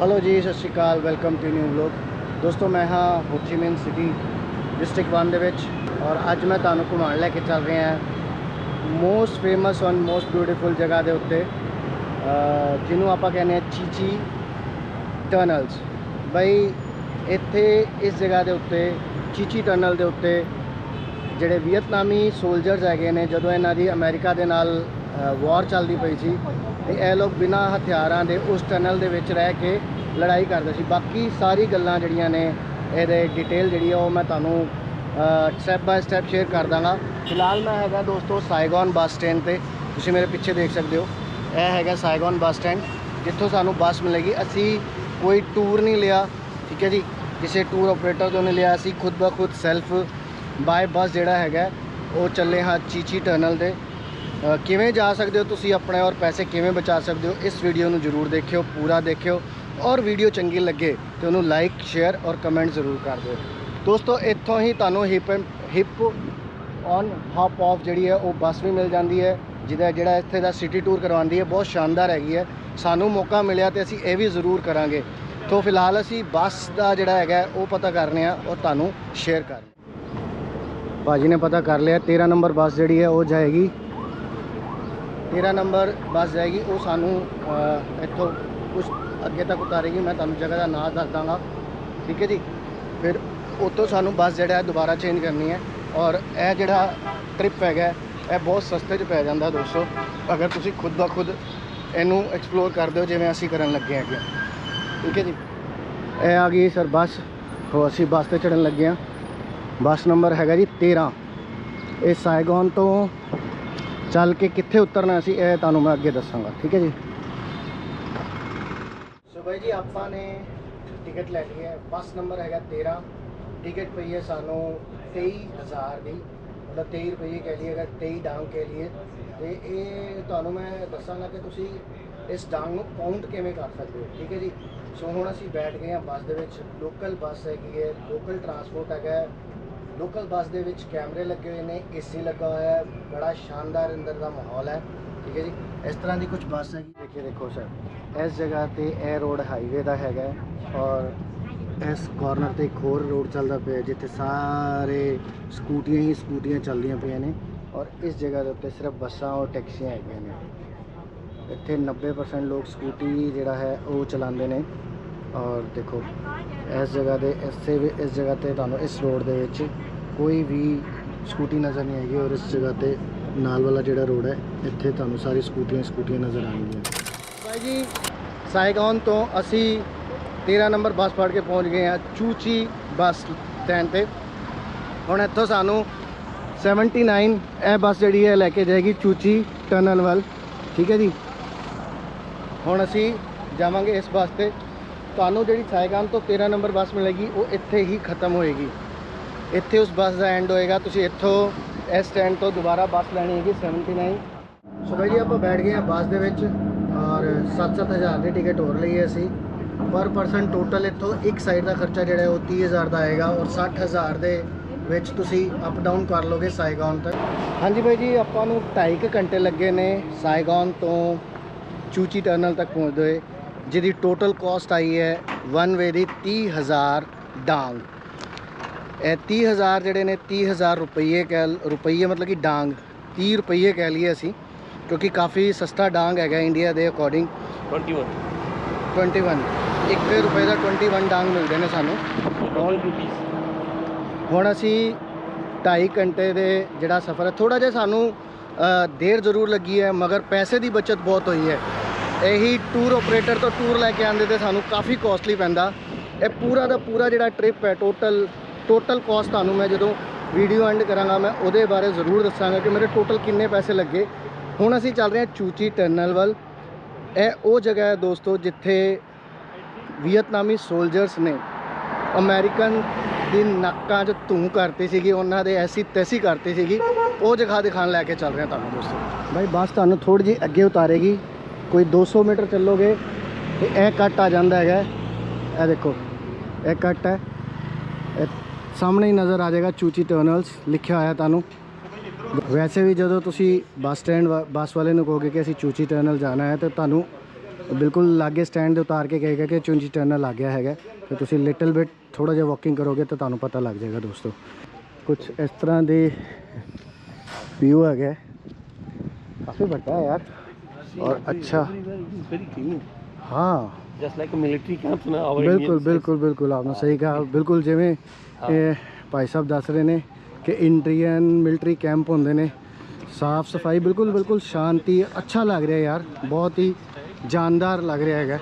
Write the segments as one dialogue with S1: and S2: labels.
S1: Hello ਜੀ ਸਤਿ ਸ਼੍ਰੀ ਅਕਾਲ ਵੈਲਕਮ ਟੂ ਨਿਊ ਵਲੌਗ ਦੋਸਤੋ, ਮੈਂ ਹਾਂ ਹੋ ਸਿਟੀ ਡਿਸਟ੍ਰਿਕਟ 1 ਦੇ ਵਿੱਚ ਔਰ ਅੱਜ ਮੈਂ ਤੁਹਾਨੂੰ ਘੁਮਾਉਣ ਲੈ ਕੇ ਚੱਲ ਰਿਹਾ ਹਾਂ। Most famous and most beautiful ਜਗ੍ਹਾ ਦੇ ਉੱਤੇ ਜਿਹਨੂੰ ਆਪਾਂ ਕਹਿੰਦੇ ਆ ਚੀਚੀ ਟਨਲਸ ਬਈ, ਇੱਥੇ ਇਸ ਜਗ੍ਹਾ ਦੇ ਉੱਤੇ ਚੀਚੀ ਟਨਲ ਦੇ ਉੱਤੇ ਜਿਹੜੇ ਵੀਅਤਨਾਮੀ ਸੋਲਜਰਸ ਹੈਗੇ ਨੇ, ਜਦੋਂ ਇਹਨਾਂ ਦੀ ਅਮਰੀਕਾ ਦੇ ਨਾਲ ਵਾਰ ਚੱਲਦੀ ਪਈ ਸੀ ਤੇ ਇਹ ਲੋਕ ਬਿਨਾਂ ਹਥਿਆਰਾਂ ਦੇ ਉਸ ਟਨਲ ਦੇ ਵਿੱਚ ਰਹਿ ਕੇ ਲੜਾਈ ਕਰਦੇ ਸੀ। ਬਾਕੀ ਸਾਰੀ ਗੱਲਾਂ ਜਿਹੜੀਆਂ ਨੇ, ਇਹਦੇ ਡਿਟੇਲ ਜਿਹੜੀ ਆ, ਉਹ ਮੈਂ ਤੁਹਾਨੂੰ ਸਟੈਪ ਬਾਏ ਸਟੈਪ ਸ਼ੇਅਰ ਕਰ ਦਾਂਗਾ। ਫਿਲਹਾਲ ਮੈਂ ਹੈਗਾ ਦੋਸਤੋ ਸਾਈਗੌਨ ਬੱਸ ਸਟੈਂਡ ਤੇ। ਤੁਸੀਂ ਮੇਰੇ ਪਿੱਛੇ ਦੇਖ ਸਕਦੇ ਹੋ। ਇਹ ਹੈਗਾ ਸਾਈਗੌਨ ਬੱਸ ਸਟੈਂਡ। ਜਿੱਥੋਂ ਸਾਨੂੰ ਬੱਸ ਮਿਲੇਗੀ। ਅਸੀਂ ਕੋਈ ਟੂਰ ਨਹੀਂ ਲਿਆ, ਠੀਕ ਹੈ ਜੀ। ਕਿਸੇ ਟੂਰ ਆਪਰੇਟਰ ਤੋਂ ਨਹੀਂ ਲਿਆ। ਅਸੀਂ ਖੁਦ ਬਖੁਦ ਸੈਲਫ ਬਾਏ ਬੱਸ ਜਿਹੜਾ ਹੈਗਾ, ਉਹ ਚੱਲੇ ਹਾਂ ਚੀਚੀ ਟਨਲ ਦੇ ਕਿਵੇਂ ਜਾ ਸਕਦੇ ਹੋ ਤੁਸੀਂ ਆਪਣੇ ਔਰ ਪੈਸੇ ਕਿਵੇਂ ਬਚਾ ਸਕਦੇ ਹੋ? ਇਸ ਵੀਡੀਓ ਨੂੰ ਜ਼ਰੂਰ ਦੇਖਿਓ, ਪੂਰਾ ਦੇਖਿਓ ਔਰ ਵੀਡੀਓ ਚੰਗੀ ਲੱਗੇ ਤੇ ਉਹਨੂੰ ਲਾਈਕ ਸ਼ੇਅਰ ਔਰ ਕਮੈਂਟ ਜ਼ਰੂਰ ਕਰ ਦਿਓ। ਦੋਸਤੋ, ਇੱਥੋਂ ਹੀ ਤੁਹਾਨੂੰ hip hip on hop off ਜਿਹੜੀ ਹੈ ਉਹ ਬੱਸ ਵੀ ਮਿਲ ਜਾਂਦੀ ਹੈ, ਜਿਹਦਾ ਜਿਹੜਾ ਇੱਥੇ ਦਾ ਸਿਟੀ ਟੂਰ ਕਰਵਾਉਂਦੀ ਹੈ, ਬਹੁਤ ਸ਼ਾਨਦਾਰ ਹੈਗੀ ਹੈ। ਸਾਨੂੰ ਮੌਕਾ ਮਿਲਿਆ ਤੇ ਅਸੀਂ ਇਹ ਵੀ ਜ਼ਰੂਰ ਕਰਾਂਗੇ। ਤੋਂ ਫਿਲਹਾਲ ਅਸੀਂ ਬੱਸ ਦਾ ਜਿਹੜਾ ਹੈਗਾ ਉਹ ਪਤਾ ਕਰਨੇ ਆ ਔਰ ਤੁਹਾਨੂੰ ਸ਼ੇਅਰ ਕਰ ਭਾਜੀ ਨੇ ਪਤਾ ਕਰ ਲਿਆ 13 ਨੰਬਰ ਬੱਸ ਜਿਹੜੀ ਹੈ ਉਹ ਜਾਏਗੀ। 13 ਨੰਬਰ ਬੱਸ ਜਾਏਗੀ ਉਹ ਸਾਨੂੰ ਇੱਥੋਂ ਕੁਝ ਅੱਗੇ ਤੱਕ ਉਤਾਰੇਗੀ, ਮੈਂ ਤੁਹਾਨੂੰ ਜਗ੍ਹਾ ਦਾ ਨਾਮ ਦੱਸ ਦਾਂਗਾ। ਠੀਕ ਹੈ ਜੀ? ਫਿਰ ਉੱਥੋਂ ਸਾਨੂੰ ਬੱਸ ਜਿਹੜਾ ਹੈ ਦੁਬਾਰਾ ਚੇਂਜ ਕਰਨੀ ਹੈ ਔਰ ਇਹ ਜਿਹੜਾ ਟ੍ਰਿਪ ਹੈਗਾ, ਇਹ ਬਹੁਤ ਸਸਤੇ 'ਚ ਪੈ ਜਾਂਦਾ ਦੋਸਤੋ। ਅਗਰ ਤੁਸੀਂ ਖੁਦ ਦਾ ਖੁਦ ਇਹਨੂੰ ਐਕਸਪਲੋਰ ਕਰਦੇ ਹੋ ਜਿਵੇਂ ਅਸੀਂ ਕਰਨ ਲੱਗੇ ਹੈਗੇ ਠੀਕ ਹੈ ਜੀ? ਇਹ ਆ ਗਈ ਸਰ ਬੱਸ। ਹੋ ਅਸੀਂ ਬੱਸ ਤੇ ਚੜਨ ਲੱਗੇ ਹਾਂ। ਬੱਸ ਨੰਬਰ ਹੈਗਾ ਜੀ 13 ਇਹ ਸਾਈਗੌਨ ਤੋਂ ਚੱਲ ਕੇ ਕਿੱਥੇ ਉਤਰਨਾ ਸੀ, ਇਹ ਤੁਹਾਨੂੰ ਮੈਂ ਅੱਗੇ ਦੱਸਾਂਗਾ, ਠੀਕ ਹੈ ਜੀ? ਸੋ ਬਾਈ ਜੀ, ਆਪਾਂ ਨੇ ਟਿਕਟ ਲੈ ਲਈ ਹੈ, ਬੱਸ ਨੰਬਰ ਹੈਗਾ 13 ਟਿਕਟ ਪਈ ਹੈ ਸਾਨੂੰ 23000 ਦੀ, ਮਤਲਬ 23 ਰੁਪਏ ਕਹਿ ਲਈਏ, ਅਗਰ 23 ਡਾਂਗ ਕਹਿ ਲਈਏ। ਤੇ ਇਹ ਤੁਹਾਨੂੰ ਮੈਂ ਦੱਸਾਂਗਾ ਕਿ ਤੁਸੀਂ ਇਸ ਡਾਂਗ ਨੂੰ ਕਾਊਂਟ ਕਿਵੇਂ ਕਰ ਸਕਦੇ ਹੋ, ਠੀਕ ਹੈ ਜੀ? ਸੋ ਹੁਣ ਅਸੀਂ ਬੈਠ ਗਏ ਹਾਂ ਬੱਸ ਦੇ ਵਿੱਚ, ਲੋਕਲ ਬੱਸ ਹੈਗੀ ਹੈ, ਲੋਕਲ ਟਰਾਂਸਪੋਰਟ ਹੈਗਾ ਲੋਕਲ ਬੱਸ ਦੇ ਵਿੱਚ ਕੈਮਰੇ ਲੱਗੇ ਹੋਏ ਨੇ, ਏਸੀ ਲੱਗਾ ਹੋਇਆ ਹੈ, ਬੜਾ ਸ਼ਾਨਦਾਰ ਅੰਦਰ ਦਾ ਮਾਹੌਲ ਹੈ। ਠੀਕ ਹੈ ਜੀ, ਇਸ ਤਰ੍ਹਾਂ ਦੀ ਕੁਝ ਬੱਸ ਹੈਗੀ। ਦੇਖਿਏ, ਦੇਖੋ ਸਰ, ਇਸ ਜਗ੍ਹਾ ਤੇ ਇਹ ਰੋਡ ਹਾਈਵੇ ਦਾ ਹੈਗਾ ਔਰ ਇਸ ਕਾਰਨਰ ਤੇ ਇੱਕ ਹੋਰ ਰੋਡ ਚੱਲਦਾ ਪਿਆ ਜਿੱਥੇ ਸਾਰੇ ਸਕੂਟੀਆਂ ਹੀ ਸਕੂਟੀਆਂ ਚੱਲਦੀਆਂ ਪਈਆਂ ਨੇ ਔਰ ਇਸ ਜਗ੍ਹਾ ਦੇ ਉੱਤੇ ਸਿਰਫ ਬੱਸਾਂ ਔਰ ਟੈਕਸੀਆਂ ਹੈਗੀਆਂ ਨੇ। ਇੱਥੇ 90% ਲੋਕ ਸਕੂਟੀ ਜਿਹੜਾ ਹੈ ਉਹ ਚਲਾਉਂਦੇ ਨੇ ਔਰ ਦੇਖੋ ਇਸ ਜਗ੍ਹਾ ਦੇ ਇਸੇ ਵੀ, ਇਸ ਜਗ੍ਹਾ ਤੇ ਤੁਹਾਨੂੰ ਇਸ ਰੋਡ ਦੇ ਵਿੱਚ ਕੋਈ ਵੀ ਸਕੂਟੀ ਨਜ਼ਰ ਨਹੀਂ ਆਏਗੀ ਔਰ ਇਸ ਜਗ੍ਹਾ ਤੇ ਨਾਲ ਵਾਲਾ ਜਿਹੜਾ ਰੋਡ ਹੈ, ਇੱਥੇ ਤੁਹਾਨੂੰ ਸਾਰੀ ਸਕੂਟੀਆਂ ਸਕੂਟੀਆਂ ਨਜ਼ਰ ਆਉਣਗੀਆਂ। ਭਾਈ ਜੀ ਸਾਈਗੌਨ ਤੋਂ ਅਸੀਂ 13 ਨੰਬਰ ਬੱਸ ਫੜ ਕੇ ਪਹੁੰਚ ਗਏ ਹਾਂ ਚੂਚੀ ਬੱਸ ਸਟੈਂਡ ਤੇ। ਹੁਣ ਇੱਥੋਂ ਸਾਨੂੰ 79 ਇਹ ਬੱਸ ਜਿਹੜੀ ਹੈ ਲੈ ਕੇ ਜਾਏਗੀ ਚੂਚੀ ਟਨਲ ਵੱਲ। ਠੀਕ ਹੈ ਜੀ? ਹੁਣ ਅਸੀਂ ਜਾਵਾਂਗੇ ਇਸ ਬੱਸ ਤੇ। ਤੁਹਾਨੂੰ ਜਿਹੜੀ ਸਾਈਗਾਨ ਤੋਂ 13 ਨੰਬਰ ਬੱਸ ਮਿਲੇਗੀ, ਉਹ ਇੱਥੇ ਹੀ ਖਤਮ ਹੋਏਗੀ। ਇੱਥੇ ਉਸ ਬੱਸ ਦਾ ਐਂਡ ਹੋਏਗਾ। ਤੁਸੀਂ ਇੱਥੋਂ ਇਸ ਸਟੈਂਡ ਤੋਂ ਦੁਬਾਰਾ ਬੱਸ ਲੈਣੀ ਹੈਗੀ 79 ਸੋ ਬਾਈ ਜੀ, ਆਪਾਂ ਬੈਠ ਗਏ ਹਾਂ ਬੱਸ ਦੇ ਵਿੱਚ ਔਰ 7-7000 ਦੀ ਟਿਕਟ ਹੋਰ ਲਈ ਹੈ ਅਸੀਂ। ਪਰ ਪਰਸਨ ਟੋਟਲ ਇੱਥੋਂ ਇੱਕ ਸਾਈਡ ਦਾ ਖਰਚਾ ਜਿਹੜਾ ਹੈ ਉਹ 30000 ਦਾ ਆਏਗਾ ਔਰ 60000 ਦੇ ਵਿੱਚ ਤੁਸੀਂ ਅਪ ਡਾਊਨ ਕਰ ਲੋਗੇ ਸਾਈਗੌਨ ਤੱਕ। ਹਾਂਜੀ ਬਾਈ ਜੀ, ਆਪਾਂ ਨੂੰ 2.5 ਘੰਟੇ ਲੱਗੇ ਨੇ ਸਾਈਗੌਨ ਤੋਂ ਚੂਚੀ ਟਰਨਲ ਤੱਕ ਪਹੁੰਚਦੇ ਹੋਏ। ਜਿਹਦੀ ਟੋਟਲ ਕਾਸਟ ਆਈ ਹੈ ਵਨ ਵੇ ਦੀ 30000 ਡਾਂਗ। ਇਹ 30000 ਜਿਹੜੇ ਨੇ 30000 ਰੁਪਏ ਕਹਿ ਰੁਪਏ ਮਤਲਬ ਕਿ ਡਾਂਗ 30 ਰੁਪਏ ਕਹਿ ਲਈਏ ਅਸੀਂ ਕਿਉਂਕਿ ਕਾਫੀ ਸਸਤਾ ਡਾਂਗ ਹੈਗਾ ਇੰਡੀਆ ਦੇ ਅਕੋਰਡਿੰਗ
S2: 21
S1: 21 1 ਰੁਪਏ ਦਾ 21 ਡਾਂਗ ਮਿਲਦੇ ਨੇ ਸਾਨੂੰ। ਹੁਣ ਅਸੀਂ 2.5 ਘੰਟੇ ਦੇ ਜਿਹੜਾ ਸਫ਼ਰ ਹੈ ਥੋੜਾ ਜਿਹਾ ਸਾਨੂੰ ਦੇਰ ਜ਼ਰੂਰ ਲੱਗੀ ਹੈ ਮਗਰ ਪੈਸੇ ਦੀ ਬਚਤ ਬਹੁਤ ਹੋਈ ਹੈ। ਇਹੀ ਟੂਰ ਆਪਰੇਟਰ ਤੋਂ ਟੂਰ ਲੈ ਕੇ ਆਂਦੇ ਤੇ ਸਾਨੂੰ ਕਾਫੀ ਕੋਸਟਲੀ ਪੈਂਦਾ। ਇਹ ਪੂਰਾ ਦਾ ਪੂਰਾ ਜਿਹੜਾ ਟ੍ਰਿਪ ਹੈ ਟੋਟਲ ਟੋਟਲ ਕਾਸਟ ਤੁਹਾਨੂੰ ਮੈਂ ਜਦੋਂ ਵੀਡੀਓ ਐਂਡ ਕਰਾਂਗਾ, ਮੈਂ ਉਹਦੇ ਬਾਰੇ ਜ਼ਰੂਰ ਦੱਸਾਂਗਾ ਕਿ ਮੇਰੇ ਟੋਟਲ ਕਿੰਨੇ ਪੈਸੇ ਲੱਗੇ। ਹੁਣ ਅਸੀਂ ਚੱਲ ਰਹੇ ਹਾਂ ਚੂਚੀ ਟਰਨਲ ਵੱਲ। ਇਹ ਉਹ ਜਗ੍ਹਾ ਹੈ ਦੋਸਤੋ ਜਿੱਥੇ ਵੀਅਤਨਾਮੀ ਸੋਲਜਰਸ ਨੇ ਅਮਰੀਕਨ ਦੀ ਨੱਕਾਂ 'ਚ ਧੂੰ ਕਰਤੀ ਸੀਗੀ, ਉਹਨਾਂ ਦੇ ਐਸੀ ਤੈਸੀ ਕਰਤੀ ਸੀਗੀ। ਉਹ ਜਗ੍ਹਾ ਦਿਖਾਣ ਲੈ ਕੇ ਚੱਲ ਰਹੇ ਹਾਂ ਤੁਹਾਨੂੰ ਦੋਸਤੋ। ਬਾਈ, ਬਸ ਤੁਹਾਨੂੰ ਥੋੜੀ ਜਿਹੀ ਅੱਗੇ ਉਤਾਰੇਗੀ। ਕੋਈ 200 ਮੀਟਰ ਚੱਲੋਗੇ ਤੇ ਇਹ ਕੱਟ ਆ ਜਾਂਦਾ ਹੈਗਾ। ਇਹ ਦੇਖੋ, ਇਹ ਕੱਟ ਹੈ। ਇਹ ਸਾਹਮਣੇ ਹੀ ਨਜ਼ਰ ਆ ਜਾਏਗਾ ਚੂਚੀ ਟਰਨਲਸ, ਲਿਖਿਆ ਹੋਇਆ ਤੁਹਾਨੂੰ। ਵੈਸੇ ਵੀ ਜਦੋਂ ਤੁਸੀਂ ਬੱਸ ਸਟੈਂਡ ਬੱਸ ਵਾਲੇ ਨੂੰ ਕਹੋਗੇ ਕਿ ਅਸੀਂ ਚੂਚੀ ਟਰਨਲ ਜਾਣਾ ਹੈ, ਤੇ ਤੁਹਾਨੂੰ ਬਿਲਕੁਲ ਲਾਗੇ ਸਟੈਂਡ ਦੇ ਉਤਾਰ ਕੇ ਕਹੇਗਾ ਕਿ ਚੁੰਜੀ ਟਰਨਲ ਆ ਗਿਆ ਹੈਗਾ। ਤੇ ਤੁਸੀਂ ਲਿਟਲ ਬਿਟ ਥੋੜਾ ਜਿਹਾ ਵਾਕਿੰਗ ਕਰੋਗੇ ਤਾਂ ਤੁਹਾਨੂੰ ਪਤਾ ਲੱਗ ਜਾਏਗਾ ਦੋਸਤੋ। ਕੁਝ ਇਸ ਤਰ੍ਹਾਂ ਦੇ ਵਿਊ ਹੈਗਾ ਕਾਫੀ ਵੱਡਾ ਯਾਰ।
S2: और अच्छा। हाँ।
S1: ਬਿਲਕੁਲ ਬਿਲਕੁਲ ਬਿਲਕੁਲ ਆਪਨੇ ਸਹੀ ਕਹਾ ਬਿਲਕੁਲ ਜਿਵੇਂ ਇਹ ਭਾਈ ਸਾਹਿਬ ਦੱਸ ਰਹੇ ਨੇ ਕਿ ਇੰਡੀਅਨ ਮਿਲਟਰੀ ਕੈਂਪ ਹੁੰਦੇ ਨੇ ਸਾਫ਼ ਸਫ਼ਾਈ ਬਿਲਕੁਲ ਬਿਲਕੁਲ ਸ਼ਾਂਤੀ ਅੱਛਾ ਲੱਗ ਰਿਹਾ ਯਾਰ ਬਹੁਤ ਹੀ ਜਾਨਦਾਰ ਲੱਗ ਰਿਹਾ ਹੈਗਾ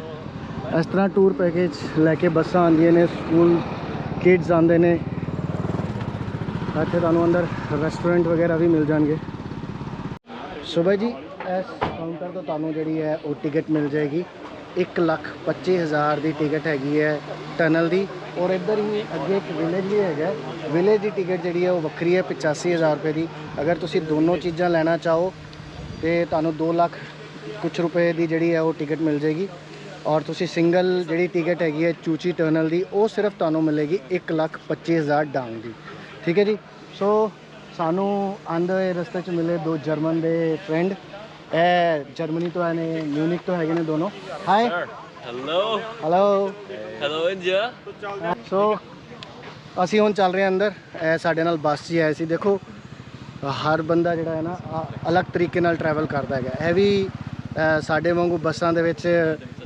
S1: ਇਸ ਤਰ੍ਹਾਂ ਟੂਰ ਪੈਕੇਜ ਲੈ ਕੇ ਬੱਸਾਂ ਆਉਂਦੀਆਂ ਨੇ ਸਕੂਲ ਕਿਡਸ ਆਉਂਦੇ ਨੇ ਇੱਥੇ ਤੁਹਾਨੂੰ ਅੰਦਰ ਰੈਸਟੋਰੈਂਟ ਵਗੈਰਾ ਵੀ ਮਿਲ ਜਾਣਗੇ ਸੋ ਜੀ ਕਾਊਂਟਰ ਤੋਂ ਤੁਹਾਨੂੰ ਜਿਹੜੀ ਹੈ ਉਹ ਟਿਕਟ ਮਿਲ ਜਾਏਗੀ। 1 ਲੱਖ 25 ਹਜ਼ਾਰ ਦੀ ਟਿਕਟ ਹੈਗੀ ਹੈ ਟਨਲ ਦੀ। ਔਰ ਇੱਧਰ ਹੀ ਅੱਗੇ ਇੱਕ ਵਿਲੇਜ ਵੀ ਹੈਗਾ। ਵਿਲੇਜ ਦੀ ਟਿਕਟ ਜਿਹੜੀ ਹੈ ਉਹ ਵੱਖਰੀ ਹੈ 85000 ਰੁਪਏ ਦੀ। ਅਗਰ ਤੁਸੀਂ ਦੋਨੋਂ ਚੀਜ਼ਾਂ ਲੈਣਾ ਚਾਹੋ, ਤੇ ਤੁਹਾਨੂੰ 2 ਲੱਖ ਕੁਝ ਰੁਪਏ ਦੀ ਜਿਹੜੀ ਹੈ ਉਹ ਟਿਕਟ ਮਿਲ ਜਾਏਗੀ। ਔਰ ਤੁਸੀਂ ਸਿੰਗਲ ਜਿਹੜੀ ਟਿਕਟ ਹੈਗੀ ਹੈ ਚੂਚੀ ਟਨਲ ਦੀ, ਉਹ ਸਿਰਫ ਤੁਹਾਨੂੰ ਮਿਲੇਗੀ 1 ਲੱਖ 25 ਹਜ਼ਾਰ ਡਾਂਗ ਦੀ। ਠੀਕ ਹੈ ਜੀ? ਸੋ ਸਾਨੂੰ ਆਂਦੇ ਰਸਤੇ 'ਚ ਮਿਲੇ ਦੋ ਜਰਮਨ ਦੇ ਫਰੈਂਡ ਇਹ ਜਰਮਨੀ ਤੋਂ ਆਏ ਨੇ ਮਿਊਨਿਕ ਤੋਂ ਹੈਗੇ ਨੇ ਦੋਨੋਂ। Hi
S2: Hello.
S1: Hello
S2: Hello, India.
S1: So ਅਸੀਂ ਹੁਣ ਚੱਲ ਰਹੇ ਹਾਂ ਅੰਦਰ। ਇਹ ਸਾਡੇ ਨਾਲ ਬੱਸ 'ਚ ਹੀ ਆਏ ਸੀ। ਦੇਖੋ ਹਰ ਬੰਦਾ ਜਿਹੜਾ ਹੈ ਨਾ ਅਲੱਗ ਤਰੀਕੇ ਨਾਲ ਟਰੈਵਲ ਕਰਦਾ ਹੈਗਾ। ਇਹ ਵੀ ਸਾਡੇ ਵਾਂਗੂ ਬੱਸਾਂ ਦੇ ਵਿੱਚ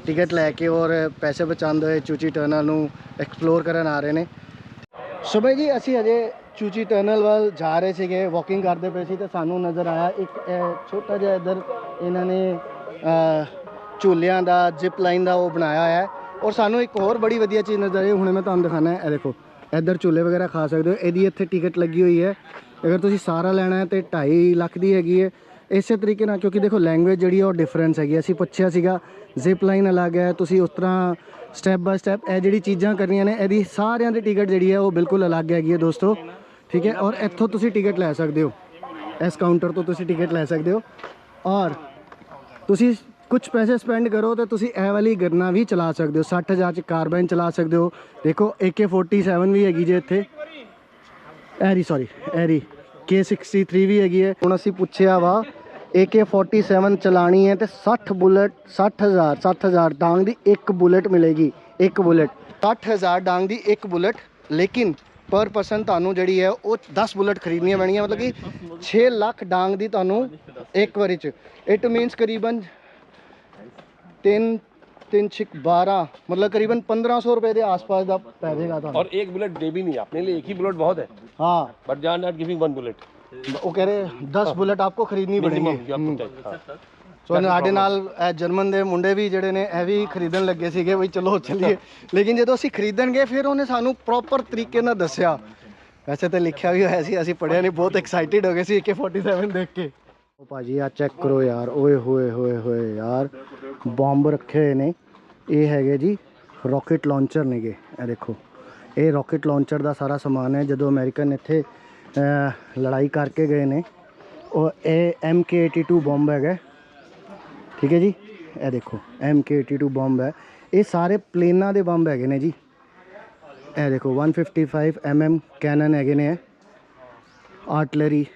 S1: ਟਿਕਟ ਲੈ ਕੇ ਔਰ ਪੈਸੇ ਬਚਾਉਂਦੇ ਹੋਏ ਚੂਚੀ ਟਰਨਲ ਨੂੰ ਐਕਸਪਲੋਰ ਕਰਨ ਆ ਰਹੇ ਨੇ। ਸੋ ਬਾਈ ਜੀ ਅਸੀਂ ਅਜੇ ਚੂਚੀ ਟਨਲ ਵੱਲ ਜਾ ਰਹੇ ਸੀਗੇ ਵਾਕਿੰਗ ਕਰਦੇ ਪਏ ਸੀ ਤੇ ਸਾਨੂੰ ਨਜ਼ਰ ਆਇਆ ਇੱਕ ਇਹ ਛੋਟਾ ਜਿਹਾ ਇੱਧਰ ਇਹਨਾਂ ਨੇ ਝੂਲਿਆਂ ਦਾ ਜਿਪ ਲਾਈਨ ਦਾ ਉਹ ਬਣਾਇਆ ਹੋਇਆ ਹੈ। ਔਰ ਸਾਨੂੰ ਇੱਕ ਹੋਰ ਬੜੀ ਵਧੀਆ ਚੀਜ਼ ਨਜ਼ਰ ਆਈ, ਹੁਣੇ ਮੈਂ ਤੁਹਾਨੂੰ ਦਿਖਾਣਾ ਹੈ, ਇਹ ਦੇਖੋ, ਇੱਧਰ ਝੂਲੇ ਵਗੈਰਾ ਖਾ ਸਕਦੇ ਹੋ, ਇਹਦੀ ਇੱਥੇ ਟਿਕਟ ਲੱਗੀ ਹੋਈ ਹੈ। ਅਗਰ ਤੁਸੀਂ ਸਾਰਾ ਲੈਣਾ ਹੈ ਤੇ 2.5 ਲੱਖ ਦੀ ਹੈਗੀ ਹੈ। ਇਸੇ ਤਰੀਕੇ ਨਾਲ, ਕਿਉਂਕਿ ਦੇਖੋ ਲੈਂਗੁਏਜ ਜਿਹੜੀ ਹੈ ਉਹ ਡਿਫਰੈਂਸ ਹੈਗੀ ਹੈ। ਅਸੀਂ ਪੁੱਛਿਆ ਸੀਗਾ ਜ਼ਿਪ ਲਾਈਨ ਅਲੱਗ ਹੈ, ਤੁਸੀਂ ਉਸ ਤਰ੍ਹਾਂ ਸਟੈਪ ਬਾਏ ਸਟੈਪ ਇਹ ਜਿਹੜੀ ਚੀਜ਼ਾਂ ਕਰਨੀਆਂ ਨੇ, ਇਹਦੀ ਸਾਰਿਆਂ ਦੀ ਟਿਕਟ ਜਿਹੜੀ ਹੈ ਉਹ ਬਿਲਕੁਲ ਅਲੱਗ ਹੈਗੀ ਹੈ ਦੋਸਤੋ। ਠੀਕ ਹੈ, ਔਰ ਇੱਥੋਂ ਤੁਸੀਂ ਟਿਕਟ ਲੈ ਸਕਦੇ ਹੋ। ਇਸ ਕਾਊਂਟਰ ਤੋਂ ਤੁਸੀਂ ਟਿਕਟ ਲੈ ਸਕਦੇ ਹੋ। ਔਰ ਤੁਸੀਂ ਕੁਝ ਪੈਸੇ ਸਪੈਂਡ ਕਰੋ ਤੇ ਤੁਸੀਂ ਇਹ ਵਾਲੀ ਗਰਨਾ ਵੀ ਚਲਾ ਸਕਦੇ ਹੋ। 60000 ਚ ਕਾਰਬਾਈਨ ਚਲਾ ਸਕਦੇ ਹੋ। ਦੇਖੋ AK47 ਵੀ ਹੈਗੀ ਜੇ ਇੱਥੇ। ਐਰੀ ਸੌਰੀ ਐਰੀ K63 ਵੀ ਹੈਗੀ ਹੈ। ਹੁਣ ਅਸੀਂ ਪੁੱਛਿਆ ਵਾ AK47 ਚਲਾਣੀ ਹੈ ਤੇ 60 ਬੁਲਟ 60000 7000 ਡਾਂਗ ਦੀ ਇੱਕ ਬੁਲਟ ਮਿਲੇਗੀ, ਇੱਕ ਬੁਲਟ। 60000 ਡਾਂਗ ਦੀ ਇੱਕ ਬੁਲਟ, ਲੇਕਿਨ ਪਰ ਪਰਸਨ ਤੁਹਾਨੂੰ ਜਿਹੜੀ ਹੈ ਉਹ 10 ਬੁਲਟ ਖਰੀਦਣੀਆਂ ਪੈਣੀਆਂ ਮਤਲਬ ਕਿ 6 ਲੱਖ ਡਾਂਗ ਦੀ ਤੁਹਾਨੂੰ ਇੱਕ ਵਾਰੀ ਚ ਇਟ ਮੀਨਸ ਕਰੀਬਨ 3 3 ਛਿਕ 12 ਮਤਲਬ ਕਰੀਬਨ 1500 ਰੁਪਏ ਦੇ ਆਸ-ਪਾਸ ਦਾ ਪੈ ਜਾਏਗਾ ਤੁਹਾਨੂੰ
S2: और एक बुलेट दे भी नहीं अपने लिए एक ही बुलेट बहुत है
S1: हाँ
S2: but they are not giving one bullet
S1: वो कह रहे 10 बुलेट आपको खरीदनी
S2: minimum
S1: पड़ेगी ਸੋ ਸਾਡੇ ਨਾਲ ਇਹ ਜਰਮਨ ਦੇ ਮੁੰਡੇ ਵੀ ਜਿਹੜੇ ਨੇ ਇਹ ਵੀ ਖਰੀਦਣ ਲੱਗੇ ਸੀਗੇ ਵੀ ਚਲੋ ਚੱਲੀਏ। ਲੇਕਿਨ ਜਦੋਂ ਅਸੀਂ ਖਰੀਦਣ ਗਏ ਫਿਰ ਉਹਨੇ ਸਾਨੂੰ ਪ੍ਰੋਪਰ ਤਰੀਕੇ ਨਾਲ ਦੱਸਿਆ। ਵੈਸੇ ਤਾਂ ਲਿਖਿਆ ਵੀ ਹੋਇਆ ਸੀ ਅਸੀਂ ਪੜਿਆ ਨਹੀਂ ਬਹੁਤ ਐਕਸਾਈਟਿਡ ਹੋ ਗਏ ਸੀ AK47 ਦੇਖ ਕੇ। ਉਹ ਭਾਜੀ ਆ ਚੈੱਕ ਕਰੋ ਯਾਰ ਓਏ ਹੋਏ ਹੋਏ ਹੋਏ ਯਾਰ ਬੰਬ ਰੱਖੇ ਹੋਏ ਨੇ। ਇਹ ਹੈਗੇ ਜੀ ਰਾਕੇਟ ਲਾਂਚਰ ਨੇਗੇ ਇਹ ਦੇਖੋ। ਇਹ ਰਾਕੇਟ ਲਾਂਚਰ ਦਾ ਸਾਰਾ ਸਮਾਨ ਹੈ ਜਦੋਂ ਅਮਰੀਕਨ ਇੱਥੇ ਲੜਾਈ ਕਰਕੇ ਗਏ ਨੇ ਉਹ ਇਹ MK82 ਬੰਬ ਹੈਗਾ। ਠੀਕ ਹੈ ਜੀ? ਇਹ ਦੇਖੋ MK82 ਬੰਬ ਹੈ। ਇਹ ਸਾਰੇ ਪਲੇਨਾਂ ਦੇ ਬੰਬ ਹੈਗੇ ਨੇ ਜੀ। ਇਹ ਦੇਖੋ 155 mm ਕੈਨਨ ਹੈਗੇ ਨੇ। ਆਰਟਲਰੀ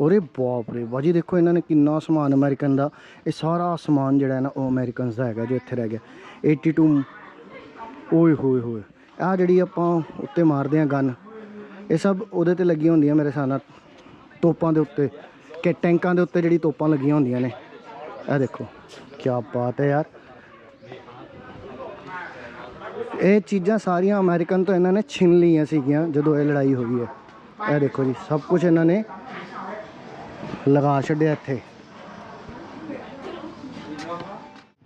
S1: ਔਰੇ ਬਾਪ ਰੇ ਬਾਜੀ ਦੇਖੋ, ਇਹਨਾਂ ਨੇ ਕਿੰਨਾ ਸਮਾਨ ਅਮਰੀਕਨ ਦਾ। ਇਹ ਸਾਰਾ ਸਮਾਨ ਜਿਹੜਾ ਨਾ, ਉਹ ਅਮਰੀਕਨਸ ਦਾ ਹੈਗਾ ਜੋ ਇੱਥੇ ਰਹਿ ਗਿਆ। 82 ਓਏ ਹੋਏ ਹੋਏ। ਆ ਜਿਹੜੀ ਆਪਾਂ ਉੱਤੇ ਮਾਰਦੇ ਆ ਗਨ ਇਹ ਸਭ ਉਹਦੇ ਤੇ ਲੱਗੀਆਂ ਹੁੰਦੀਆਂ ਮੇਰੇ ਹਿਸਾਬ ਨਾਲ। ਤੋਪਾਂ ਦੇ ਉੱਤੇ, ਕਿ ਟੈਂਕਾਂ ਦੇ ਉੱਤੇ ਜਿਹੜੀ ਤੋਪਾਂ ਲੱਗੀਆਂ ਹੁੰਦੀਆਂ ਨੇ। ਇਹ ਦੇਖੋ ਕੀ ਬਾਤ ਹੈ ਯਾਰ ਇਹ ਚੀਜ਼ਾਂ ਸਾਰੀਆਂ ਅਮਰੀਕਨ ਤੋਂ ਇਹਨਾਂ ਨੇ ਛਿਨ ਲਈਆਂ ਸੀਗੀਆਂ ਜਦੋਂ ਇਹ ਲੜਾਈ ਹੋਈ ਹੈ ਇਹ ਦੇਖੋ ਜੀ ਸਭ ਕੁਝ ਇਹਨਾਂ ਨੇ ਲਗਾ ਛੱਡਿਆ ਇੱਥੇ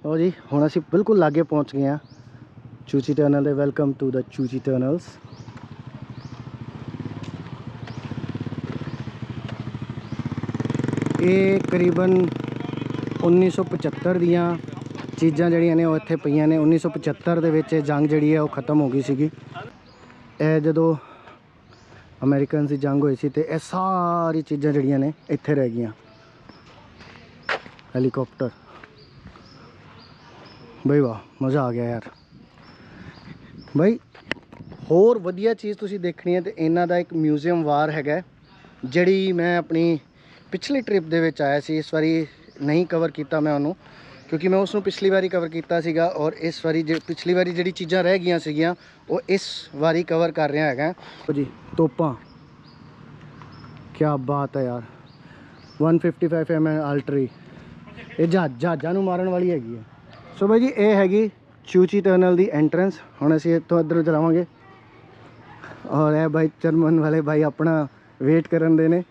S1: ਹੋ ਜੀ ਹੁਣ ਅਸੀਂ ਬਿਲਕੁਲ ਲਾਗੇ ਪਹੁੰਚ ਗਏ ਹਾਂ ਚੂਚੀ ਟਨਲ ਦੇ welcome to the Cu Chi tunnels ਇਹ ਕਰੀਬਨ 1975 ਦੀਆਂ ਚੀਜ਼ਾਂ ਜਿਹੜੀਆਂ ਨੇ ਉਹ ਇੱਥੇ ਪਈਆਂ ਨੇ। 1975 ਦੇ ਵਿੱਚ ਇਹ ਜੰਗ ਜਿਹੜੀ ਹੈ ਉਹ ਖਤਮ ਹੋ ਗਈ ਸੀਗੀ। ਇਹ ਜਦੋਂ ਅਮਰੀਕਨ ਦੀ ਜੰਗ ਹੋਈ ਸੀ ਤੇ ਇਹ ਸਾਰੀ ਚੀਜ਼ਾਂ ਜਿਹੜੀਆਂ ਨੇ ਇੱਥੇ ਰਹਿ ਗਈਆਂ। ਹੈਲੀਕਾਪਟਰ। ਬਈ ਵਾਹ, ਮਜ਼ਾ ਆ ਗਿਆ ਯਾਰ। ਬਈ, ਹੋਰ ਵਧੀਆ ਚੀਜ਼ ਤੁਸੀਂ ਦੇਖਣੀ ਹੈ ਤੇ ਇਹਨਾਂ ਦਾ ਇੱਕ ਮਿਊਜ਼ੀਅਮ ਵਾਰ ਹੈਗਾ, ਜਿਹੜੀ ਮੈਂ ਆਪਣੀ ਪਿਛਲੀ ਟ੍ਰਿਪ ਦੇ ਵਿੱਚ ਆਇਆ ਸੀ। ਇਸ ਵਾਰੀ ਨਹੀਂ ਕਵਰ ਕੀਤਾ ਮੈਂ ਉਹਨੂੰ, ਕਿਉਂਕਿ ਮੈਂ ਉਸ ਨੂੰ ਪਿਛਲੀ ਵਾਰੀ ਕਵਰ ਕੀਤਾ ਸੀਗਾ ਔਰ ਇਸ ਵਾਰੀ ਜੇ, ਪਿਛਲੀ ਵਾਰੀ ਜਿਹੜੀ ਚੀਜ਼ਾਂ ਰਹਿ ਗਈਆਂ ਸੀਗੀਆਂ, ਉਹ ਇਸ ਵਾਰੀ ਕਵਰ ਕਰ ਰਿਹਾ ਹੈਗਾ। ਜੀ, ਤੋਪਾਂ। ਕੀ ਬਾਤ ਹੈ ਯਾਰ। 155 ਐਮ ਅਲਟਰੀ ਇਹ ਜਹਾਜ਼ਾਂ ਨੂੰ ਮਾਰਨ ਵਾਲੀ ਹੈਗੀ ਹੈ। ਸੋ ਬਾਈ ਜੀ, ਇਹ ਹੈਗੀ ਚੂਚੀ ਟਨਲ ਦੀ ਐਂਟਰੈਂਸ ਹੁਣ ਅਸੀਂ ਇੱਥੋਂ ਇੱਧਰ ਚਲਾਵਾਂਗੇ। ਔਰ ਇਹ ਬਾਈ ਚਰਮਨ ਵਾਲੇ ਬਾਈ ਆਪਣਾ ਵੇਟ ਕਰਨ ਦੇ ਨੇ।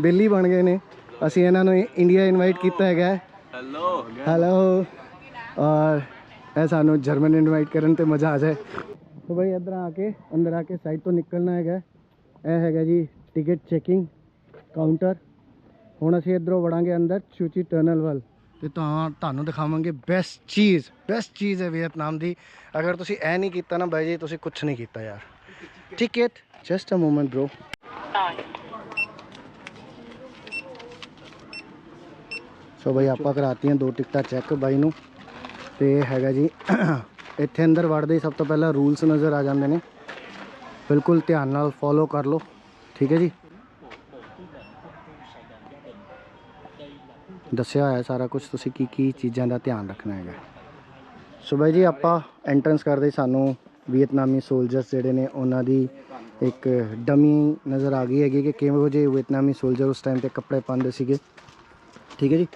S1: ਬਿੱਲੀ ਬਣ ਗਏ ਨੇ। ਅਸੀਂ ਇਹਨਾਂ ਨੂੰ ਇੰਡੀਆ ਇਨਵਾਈਟ ਕੀਤਾ ਹੈਗਾ।
S2: हेलो
S1: ਹੈਲੋ ਔਰ ਇਹ ਸਾਨੂੰ ਜਰਮਨ ਇਨਵਾਈਟ ਕਰਨ ਤੇ ਮਜ਼ਾ ਆ ਜਾਏ। ਸੋ ਬਾਈ ਇੱਧਰ ਆ ਕੇ ਅੰਦਰ ਆ ਕੇ ਸਾਈਡ ਤੋਂ ਨਿਕਲਣਾ ਹੈਗਾ। ਇਹ ਹੈਗਾ ਜੀ ਟਿਕਟ ਚੈਕਿੰਗ ਕਾਊਂਟਰ ਹੁਣ ਅਸੀਂ ਇੱਧਰੋਂ ਵੜਾਂਗੇ ਅੰਦਰ ਚੂਚੀ ਟਨਲ ਵੱਲ। ਤੇ ਤਾਂ ਤੁਹਾਨੂੰ ਦਿਖਾਵਾਂਗੇ ਬੈਸਟ ਚੀਜ਼ ਬੈਸਟ ਚੀਜ਼ ਹੈ ਵੀਅਤਨਾਮ ਦੀ। ਅਗਰ ਤੁਸੀਂ ਇਹ ਨਹੀਂ ਕੀਤਾ ਨਾ ਬਾਈ ਜੀ ਤੁਸੀਂ ਕੁਝ ਨਹੀਂ ਕੀਤਾ ਯਾਰ। Ticket just a moment bro so ਬਾਈ ਆਪਾਂ ਕਰਾਤੀਆਂ ਦੋ ਟਿਕਟਾਂ ਚੈੱਕ ਬਾਈ ਨੂੰ। ਤੇ ਹੈਗਾ ਜੀ, ਇੱਥੇ ਅੰਦਰ ਵੜਦੇ ਹੀ ਸਭ ਤੋਂ ਪਹਿਲਾਂ ਰੂਲਸ ਨਜ਼ਰ ਆ ਜਾਂਦੇ ਨੇ। ਬਿਲਕੁਲ ਧਿਆਨ ਨਾਲ ਫੋਲੋ ਕਰ ਲਓ। ਠੀਕ ਹੈ ਜੀ? ਦੱਸਿਆ ਹੋਇਆ ਸਾਰਾ ਕੁਝ ਤੁਸੀਂ ਕੀ ਕੀ ਚੀਜ਼ਾਂ ਦਾ ਧਿਆਨ ਰੱਖਣਾ ਹੈਗਾ। ਸੋ ਬਾਈ ਜੀ, ਆਪਾਂ ਐਂਟਰੈਂਸ ਕਰਦੇ ਸਾਨੂੰ ਵੀਅਤਨਾਮੀ ਸੋਲਜਰਸ ਜਿਹੜੇ ਨੇ, ਉਹਨਾਂ ਦੀ ਇੱਕ ਡਮੀ ਨਜ਼ਰ ਆ ਗਈ ਹੈਗੀ ਕਿ ਕਿਵੇਂ ਜਿਹੇ ਵੀਅਤਨਾਮੀ ਸੋਲਜਰ ਉਸ ਟਾਈਮ ਤੇ ਕੱਪੜੇ ਪਾਉਂਦੇ ਸੀਗੇ। ਠੀਕ ਹੈ ਜੀ?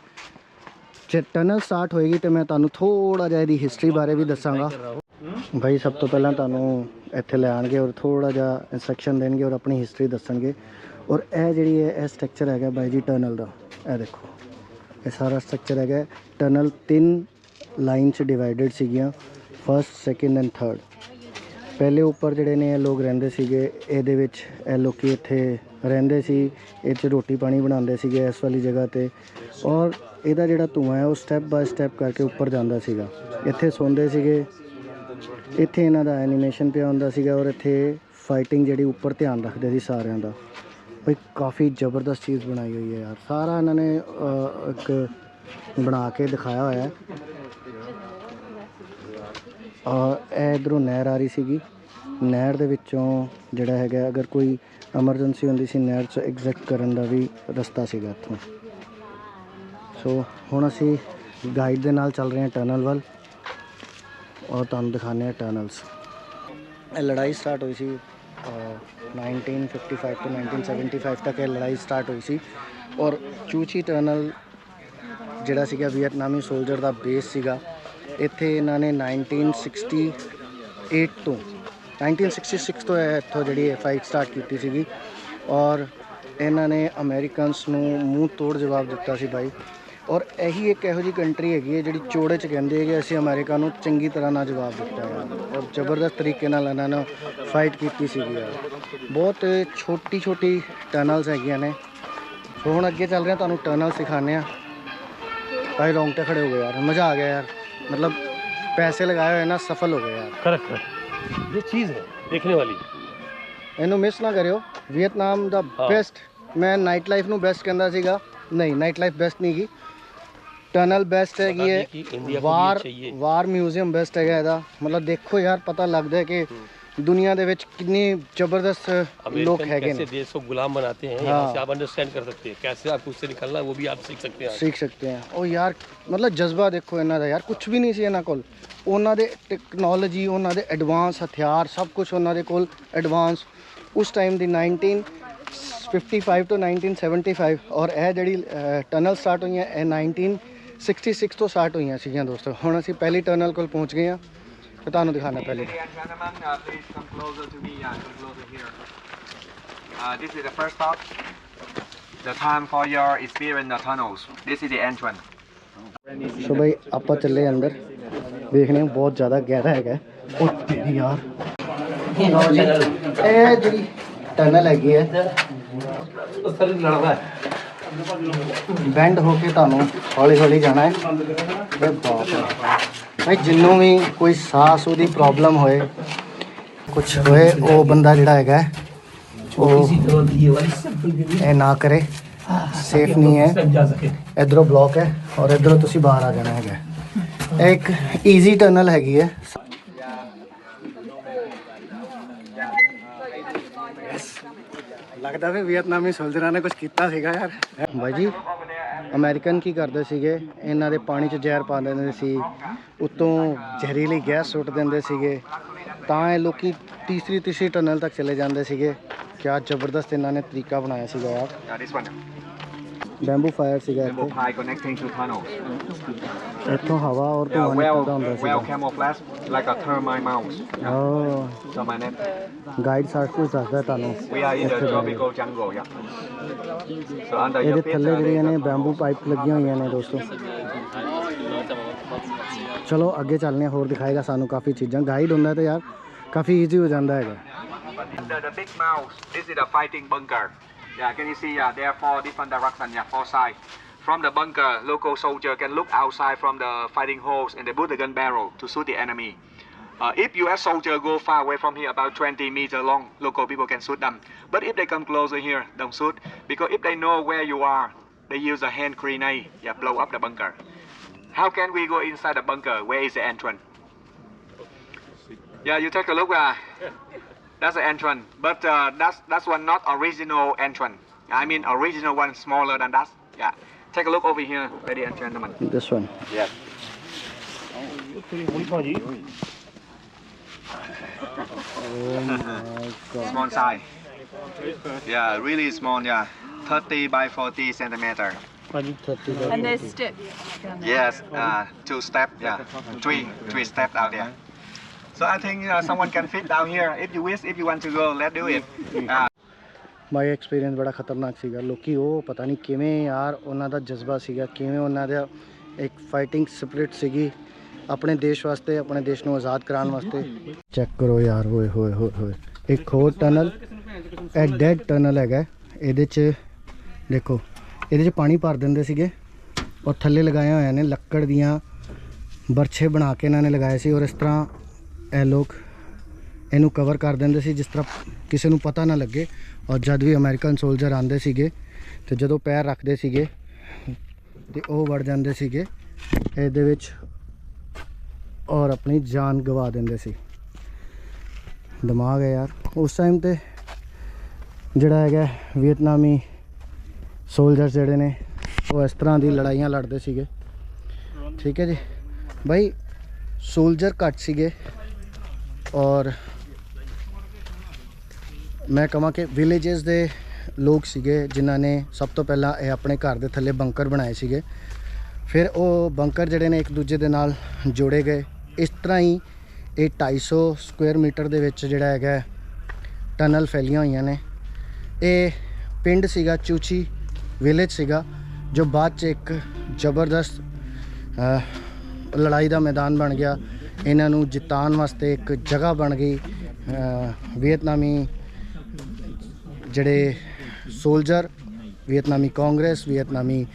S1: ਟਨਲ ਸਟਾਰਟ ਹੋਏਗੀ ਤੇ ਮੈਂ ਤੁਹਾਨੂੰ ਥੋੜਾ ਜਿਹਾ ਇਹਦੀ ਹਿਸਟਰੀ ਬਾਰੇ ਵੀ ਦੱਸਾਂਗਾ। ਭਾਈ ਸਭ ਤੋਂ ਪਹਿਲਾਂ ਤੁਹਾਨੂੰ ਇੱਥੇ ਲੈ ਆਣਗੇ ਔਰ ਥੋੜਾ ਜਿਹਾ ਇਨਸਟਰਕਸ਼ਨ ਦੇਣਗੇ ਔਰ ਆਪਣੀ ਹਿਸਟਰੀ ਦੱਸਣਗੇ। ਔਰ ਇਹ ਜਿਹੜੀ ਹੈ, ਇਹ ਸਟਰਕਚਰ ਹੈਗਾ ਬਾਈ ਜੀ ਟਨਲ ਦਾ। ਇਹ ਦੇਖੋ, ਇਹ ਸਾਰਾ ਸਟਰਕਚਰ ਹੈਗਾ। ਟਨਲ ਤਿੰਨ ਲਾਈਨ 'ਚ ਡਿਵਾਈਡਡ ਸੀਗੀਆਂ ਫਰਸਟ ਸੈਕਿੰਡ ਐਂਡ ਥਰਡ ਪਹਿਲੇ ਉੱਪਰ ਜਿਹੜੇ ਨੇ ਇਹ ਲੋਕ ਰਹਿੰਦੇ ਸੀਗੇ, ਇਹਦੇ ਵਿੱਚ ਇਹ ਲੋਕੀ ਇੱਥੇ ਰਹਿੰਦੇ ਸੀ, ਇਹ 'ਚ ਰੋਟੀ ਪਾਣੀ ਬਣਾਉਂਦੇ ਸੀਗੇ ਇਸ ਵਾਲੀ ਜਗ੍ਹਾ ਤੇ। ਔਰ ਇਹਦਾ ਜਿਹੜਾ ਧੂੰਆਂ ਹੈ, ਉਹ ਸਟੈਪ ਬਾਏ ਸਟੈਪ ਕਰਕੇ ਉੱਪਰ ਜਾਂਦਾ ਸੀਗਾ। ਇੱਥੇ ਸੌਂਦੇ ਸੀਗੇ। ਇੱਥੇ ਇਹਨਾਂ ਦਾ ਐਨੀਮੇਸ਼ਨ ਪਿਆ ਹੁੰਦਾ ਸੀਗਾ ਔਰ ਇੱਥੇ ਫਾਈਟਿੰਗ ਜਿਹੜੀ ਉੱਪਰ ਧਿਆਨ ਰੱਖਦੇ ਸੀ ਸਾਰਿਆਂ ਦਾ। ਬਈ ਕਾਫੀ ਜ਼ਬਰਦਸਤ ਚੀਜ਼ ਬਣਾਈ ਹੋਈ ਹੈ ਯਾਰ। ਸਾਰਾ ਇਹਨਾਂ ਨੇ ਇੱਕ ਬਣਾ ਕੇ ਦਿਖਾਇਆ ਹੋਇਆ ਹੈ। ਔਰ ਇਹ ਇਧਰੋਂ ਨਹਿਰ ਆ ਰਹੀ ਸੀਗੀ। ਨਹਿਰ ਦੇ ਵਿੱਚੋਂ ਜਿਹੜਾ ਹੈਗਾ ਅਗਰ ਕੋਈ ਐਮਰਜੈਂਸੀ ਹੁੰਦੀ ਸੀ ਨਹਿਰ 'ਚ ਐਗਜ਼ਿਟ ਕਰਨ ਦਾ ਵੀ ਰਸਤਾ ਸੀਗਾ ਇੱਥੋਂ। ਸੋ ਹੁਣ ਅਸੀਂ ਗਾਈਡ ਦੇ ਨਾਲ ਚੱਲ ਰਹੇ ਹਾਂ ਟਨਲ ਵੱਲ ਔਰ ਤੁਹਾਨੂੰ ਦਿਖਾਉਂਦੇ ਹਾਂ ਟਨਲਸ ਇਹ ਲੜਾਈ ਸਟਾਰਟ ਹੋਈ ਸੀ ਅਹ, 1955 ਤੋਂ 1975 ਤੱਕ ਇਹ ਲੜਾਈ ਸਟਾਰਟ ਹੋਈ ਸੀ ਔਰ ਚੂਚੀ ਟਨਲ ਜਿਹੜਾ ਸੀਗਾ ਵੀਅਤਨਾਮੀ ਸੋਲਜਰ ਦਾ ਬੇਸ ਸੀਗਾ ਇੱਥੇ ਇਹਨਾਂ ਨੇ 1968 ਤੋਂ 1966 ਤੋਂ ਇਹ ਇੱਥੋਂ ਜਿਹੜੀ ਇਹ ਫਾਈਟ ਸਟਾਰਟ ਕੀਤੀ ਸੀਗੀ ਔਰ ਇਹਨਾਂ ਨੇ ਅਮਰੀਕਨਸ ਨੂੰ ਮੂੰਹ ਤੋੜ ਜਵਾਬ ਦਿੱਤਾ ਸੀ ਭਾਈ ਔਰ ਇਹੀ ਇੱਕ ਇਹੋ ਜੀ ਕੰਟਰੀ ਹੈਗੀ ਹੈ ਜਿਹੜੀ ਚੋੜੇ ਚ ਕਹਿੰਦੇ ਹੈ ਕਿ ਅਸੀਂ ਅਮਰੀਕਾ ਨੂੰ ਚੰਗੀ ਤਰ੍ਹਾਂ ਨਾਲ ਜਵਾਬ ਦਿੱਤਾ ਹੈ ਔਰ ਜ਼ਬਰਦਸਤ ਤਰੀਕੇ ਨਾਲ ਇਹਨਾਂ ਨੇ ਫਾਈਟ ਕੀਤੀ ਸੀਗੀ ਬਹੁਤ ਛੋਟੀ ਛੋਟੀ ਟਨਲਸ ਹੈਗੀਆਂ ਨੇ। ਸੋ ਹੁਣ ਅੱਗੇ ਚੱਲ ਰਹੇ ਹਾਂ ਤੁਹਾਨੂੰ ਟਨਲ ਸਿਖਾਣੇ ਆ ਭਾਈ ਰੌਂਗਟੇ ਖੜੇ ਹੋ ਗਏ ਯਾਰ, ਮਜ਼ਾ ਆ ਗਿਆ ਯਾਰ। ਮਤਲਬ ਪੈਸੇ ਲਗਾਏ ਹੋਏ ਨਾ, ਸਫਲ ਹੋ ਗਏ ਯਾਰ।
S2: ਕਰੈਕਟ ये चीज़ है देखने वाली
S1: ਇਹਨੂੰ ਮਿਸ ਨਾ ਕਰਿਓ ਵੀਅਤਨਾਮ ਦਾ
S2: ਹਾਂ।
S1: ਬੈਸਟ ਮੈਂ ਨਾਈਟ ਲਾਈਫ ਨੂੰ ਬੈਸਟ ਕਹਿੰਦਾ ਸੀਗਾ ਨਹੀਂ ਨਾਈਟ ਲਾਈਫ ਬੈਸਟ ਨਹੀਂ ਗੀ ਟਨਲ ਬੈਸਟ ਹੈਗੀ
S2: नहीं
S1: ਹੈ
S2: कि इंडिया को ये
S1: ਵਾਰ
S2: चाहिए
S1: ਵਾਰ ਮਿਊਜ਼ੀਅਮ ਬੈਸਟ ਹੈਗਾ ਇਹਦਾ ਮਤਲਬ ਦੇਖੋ ਯਾਰ ਪਤਾ ਲੱਗਦਾ ਹੈ ਕਿ ਦੁਨੀਆ ਦੇ ਵਿੱਚ ਕਿੰਨੀ ਜ਼ਬਰਦਸਤ ਲੋਕ
S2: अमेरिकन
S1: ਹੈਗੇ
S2: कैसे
S1: ਨੇ
S2: देश को गुलाम बनाते हैं
S1: हाँ।
S2: यहाँ से आप अंडरस्टैंड कर सकते हैं कैसे आपको उससे निकलना है वो भी आप सीख सकते हैं
S1: ਸਿੱਖ ਸਕਦੇ ਆ ਉਹ ਯਾਰ ਮਤਲਬ ਜਜ਼ਬਾ ਦੇਖੋ ਇਹਨਾਂ ਦਾ ਯਾਰ ਕੁਝ ਵੀ ਨਹੀਂ ਸੀ ਇਹਨਾਂ ਕੋਲ ਉਹਨਾਂ ਦੇ ਟੈਕਨੋਲੋਜੀ ਉਹਨਾਂ ਦੇ ਐਡਵਾਂਸ ਹਥਿਆਰ ਸਭ ਕੁਝ ਉਹਨਾਂ ਦੇ ਕੋਲ ਐਡਵਾਂਸ ਉਸ ਟਾਈਮ ਦੀ 1955 ਤੋਂ 1975 ਔਰ ਇਹ ਜਿਹੜੀ ਟਨਲ ਸਟਾਰਟ ਹੋਈਆਂ ਇਹ 1966 ਤੋਂ ਸਟਾਰਟ ਹੋਈਆਂ ਸੀਗੀਆਂ ਦੋਸਤੋ ਹੁਣ ਅਸੀਂ ਪਹਿਲੀ ਟਨਲ ਕੋਲ ਪਹੁੰਚ ਗਏ ਹਾਂ ਤੇ ਤੁਹਾਨੂੰ ਦਿਖਾਣਾ ਪਹਿਲੇ
S3: uh, here. Uh, this is the first stop. The time for your experience the tunnels. This is the entrance.
S1: ਸੋ ਬਈ ਆਪਾਂ ਚੱਲੇ ਅੰਦਰ ਦੇਖਣੇ ਹਾਂ ਬਹੁਤ ਜ਼ਿਆਦਾ ਗਹਿਰਾ ਹੈਗਾ ਉਹ ਤੇਰੀ ਯਾਰ ਇਹ ਜਿਹੜੀ ਟਨਲ ਹੈਗੀ ਹੈ ਬੈਂਡ ਹੋ ਕੇ ਤੁਹਾਨੂੰ ਹੌਲੀ ਹੌਲੀ ਜਾਣਾ ਹੈ ਇਹ ਬਾਪ ਰੇ। ਭਾਈ ਜਿੰਨੂੰ ਵੀ ਕੋਈ ਸਾਹ ਸੂ ਦੀ ਪ੍ਰੋਬਲਮ ਹੋਏ ਕੁਝ ਹੋਏ ਉਹ ਬੰਦਾ ਜਿਹੜਾ ਹੈਗਾ ਉਹ ਇਹ ਨਾ ਕਰੇ ਸੇਫ ਨਹੀਂ ਹੈ। ਇਧਰੋਂ ਬਲੌਕ ਹੈ ਔਰ ਇਧਰੋਂ ਤੁਸੀਂ ਬਾਹਰ ਆ ਜਾਣਾ ਹੈਗਾ। ਇਹ ਇੱਕ ਈਜ਼ੀ ਟਨਲ ਹੈਗੀ ਹੈ। ਲੱਗਦਾ ਵੀ ਵੀਅਤਨਾਮੀ ਸੋਲਜਰਾਂ ਨੇ ਕੁਝ ਕੀਤਾ ਸੀਗਾ ਯਾਰ। ਬਾਈ ਜੀ ਅਮਰੀਕਨ ਕੀ ਕਰਦੇ ਸੀਗੇ? ਇਹਨਾਂ ਦੇ ਪਾਣੀ 'ਚ ਜ਼ਹਿਰ ਪਾ ਦਿੰਦੇ ਸੀ। ਉਤੋਂ ਜ਼ਹਿਰੀਲੀ ਗੈਸ ਸੁੱਟ ਦਿੰਦੇ ਸੀਗੇ। ਤਾਂ ਇਹ ਲੋਕੀ ਤੀਸਰੀ ਤੀਸਰੀ ਟਨਲ ਤੱਕ ਚਲੇ ਜਾਂਦੇ ਸੀਗੇ। ਕਿਆ ਜ਼ਬਰਦਸਤ ਇਹਨਾਂ ਨੇ ਤਰੀਕਾ ਬਣਾਇਆ ਸੀਗਾ ਯਾਰ। ਬੈਂਬੂ ਫਾਇਰ ਸੀਗਾ
S3: Bamboo
S1: ਇੱਥੇ
S3: pipe connecting to tunnels.
S1: ਇੱਥੋਂ ਹਵਾ ਔਰ
S3: Yeah,
S1: ਧੂਆਂ
S3: well,
S1: ਨਿਕਲਦਾ ਹੁੰਦਾ
S3: well
S1: ਸੀਗਾ
S3: camouflaged, like a termite mouse.
S1: Oh
S3: So my name.
S1: Guide ਸਾਥ ਕੁਝ ਦੱਸਦਾ ਤੁਹਾਨੂੰ
S3: We are in the
S1: ਇੱਥੇ ਬੈਠੇ।
S3: tropical jungle. Yeah. So under
S1: ਇਹਦੇ
S3: feet.
S1: ਥੱਲੇ
S3: uh,
S1: ਜਿਹੜੀਆਂ ਨੇ ਬੈਂਬੂ. ਪਾਈਪ ਲੱਗੀਆਂ ਹੋਈਆਂ ਨੇ ਦੋਸਤੋ ਚਲੋ ਅੱਗੇ ਚੱਲਨੇ ਹਾਂ, ਹੋਰ ਦਿਖਾਏਗਾ ਸਾਨੂੰ ਕਾਫੀ ਚੀਜ਼ਾਂ ਗਾਈਡ ਹੁੰਦਾ ਤਾਂ ਯਾਰ ਕਾਫੀ ਈਜ਼ੀ ਹੋ ਜਾਂਦਾ ਹੈਗਾ
S3: The, the big mouse. This is the fighting bunker. Yeah, can you see? Yeah, there are four different directions. Yeah, four sides. From the bunker, local soldier can look outside from the fighting holes and they put the gun barrel to shoot the enemy. Uh, if U.S. soldier go far away from here, about 20 meter long, local people can shoot them. But if they come closer here, don't shoot because if they know where you are, they use a hand grenade. Yeah, blow up the bunker. How can we go inside the bunker? Where is the entrance? Yeah, you take a look. Uh, that's the entrance, but uh, that's that's one not original entrance. I mean original one smaller than that. Yeah. Take a look over here, ladies and gentlemen. This
S1: one. Yeah. oh
S3: small size. Yeah, really small. Yeah, 30 by 40 centimeter.
S4: And there's steps.
S3: Yes, uh, two step. Yeah, three three steps out there. So I think uh, someone can fit down here. If you wish, if you want to go, let's do it. Uh,
S1: my experience ਬੜਾ ਖਤਰਨਾਕ ਸੀਗਾ ਲੋਕੀ ਉਹ ਪਤਾ ਨਹੀਂ ਕਿਵੇਂ ਯਾਰ ਉਹਨਾਂ ਦਾ ਜਜ਼ਬਾ ਸੀਗਾ ਕਿਵੇਂ ਉਹਨਾਂ ਦਾ ਇੱਕ ਫਾਈਟਿੰਗ ਸਪਿਰਿਟ ਸੀਗੀ ਆਪਣੇ ਦੇਸ਼ ਵਾਸਤੇ ਆਪਣੇ ਦੇਸ਼ ਨੂੰ ਆਜ਼ਾਦ ਕਰਾਉਣ ਵਾਸਤੇ ਚੈੱਕ ਕਰੋ ਯਾਰ ਹੋਏ ਹੋਏ ਹੋਏ ਹੋਏ ਇੱਕ ਹੋਰ ਟਨਲ ਇਹ ਡੈਡ ਟਨਲ ਹੈਗਾ ਇਹਦੇ 'ਚ ਦੇਖੋ ਇਹਦੇ 'ਚ ਪਾਣੀ ਭਰ ਦਿੰਦੇ ਸੀਗੇ ਔਰ ਥੱਲੇ ਲਗਾਏ ਹੋਏ ਨੇ ਲੱਕੜ ਦੀਆਂ ਬਰਛੇ ਬਣਾ ਕੇ ਇਹਨਾਂ ਨੇ ਲਗਾਏ ਸੀ ਔਰ ਇਸ ਤਰ੍ਹਾਂ ਇਹ ਲੋਕ ਇਹਨੂੰ ਕਵਰ ਕਰ ਦਿੰਦੇ ਸੀ, ਜਿਸ ਤਰ੍ਹਾਂ ਕਿਸੇ ਨੂੰ ਪਤਾ ਨਾ ਲੱਗੇ। ਔਰ ਜਦ ਵੀ ਅਮਰੀਕਨ ਸੋਲਜਰ ਆਂਦੇ ਸੀਗੇ ਤੇ ਜਦੋਂ ਪੈਰ ਰੱਖਦੇ ਸੀਗੇ ਤੇ ਉਹ ਵੜ ਜਾਂਦੇ ਸੀਗੇ, ਇਹਦੇ ਵਿੱਚ ਔਰ ਆਪਣੀ ਜਾਨ ਗਵਾ ਦਿੰਦੇ ਸੀ। ਦਿਮਾਗ ਹੈ ਯਾਰ। ਉਸ ਟਾਈਮ ਤੇ ਜਿਹੜਾ ਹੈਗਾ ਵੀਅਤਨਾਮੀ ਸੋਲਜਰ ਜਿਹੜੇ ਨੇ, ਉਹ ਇਸ ਤਰ੍ਹਾਂ ਦੀ ਲੜਾਈਆਂ ਲੜਦੇ ਸੀਗੇ। ਠੀਕ ਹੈ ਜੀ। ਭਾਈ ਸੋਲਜਰ ਘੱਟ ਸੀਗੇ। ਔਰ ਮੈਂ ਕਹਾਂ ਕਿ ਵਿਲੇजेस ਦੇ ਲੋਕ ਸੀਗੇ ਜਿਨ੍ਹਾਂ ਨੇ ਸਭ ਤੋਂ ਪਹਿਲਾਂ ਇਹ ਆਪਣੇ ਘਰ ਦੇ ਥੱਲੇ ਬੰਕਰ ਬਣਾਏ ਸੀਗੇ। ਫਿਰ ਉਹ ਬੰਕਰ ਜਿਹੜੇ ਨੇ ਇੱਕ ਦੂਜੇ ਦੇ ਨਾਲ ਜੋੜੇ ਗਏ। ਇਸ ਤਰ੍ਹਾਂ ਹੀ ਇਹ 250 ਸਕੁਅਰ ਮੀਟਰ ਦੇ ਵਿੱਚ ਜਿਹੜਾ ਹੈਗਾ ਟਨਲ ਫੈਲੀਆਂ ਹੋਈਆਂ ਨੇ। ਇਹ ਪਿੰਡ ਸੀਗਾ, ਚੂਚੀ ਵਿਲੇਜ ਸੀਗਾ, ਜੋ ਬਾਅਦ ਚ ਇੱਕ ਜ਼ਬਰਦਸਤ ਲੜਾਈ ਦਾ ਮੈਦਾਨ ਬਣ ਗਿਆ। ਇਹਨਾਂ ਨੂੰ ਜਿਤਾਉਣ ਵਾਸਤੇ ਇੱਕ ਜਗ੍ਹਾ ਬਣ ਗਈ ਵੀਅਤਨਾਮੀ ਜਿਹੜੇ ਸੋਲਜਰ ਵੀਅਤਨਾਮੀ ਕਾਂਗਰਸ, ਵੀਅਤਨਾਮੀ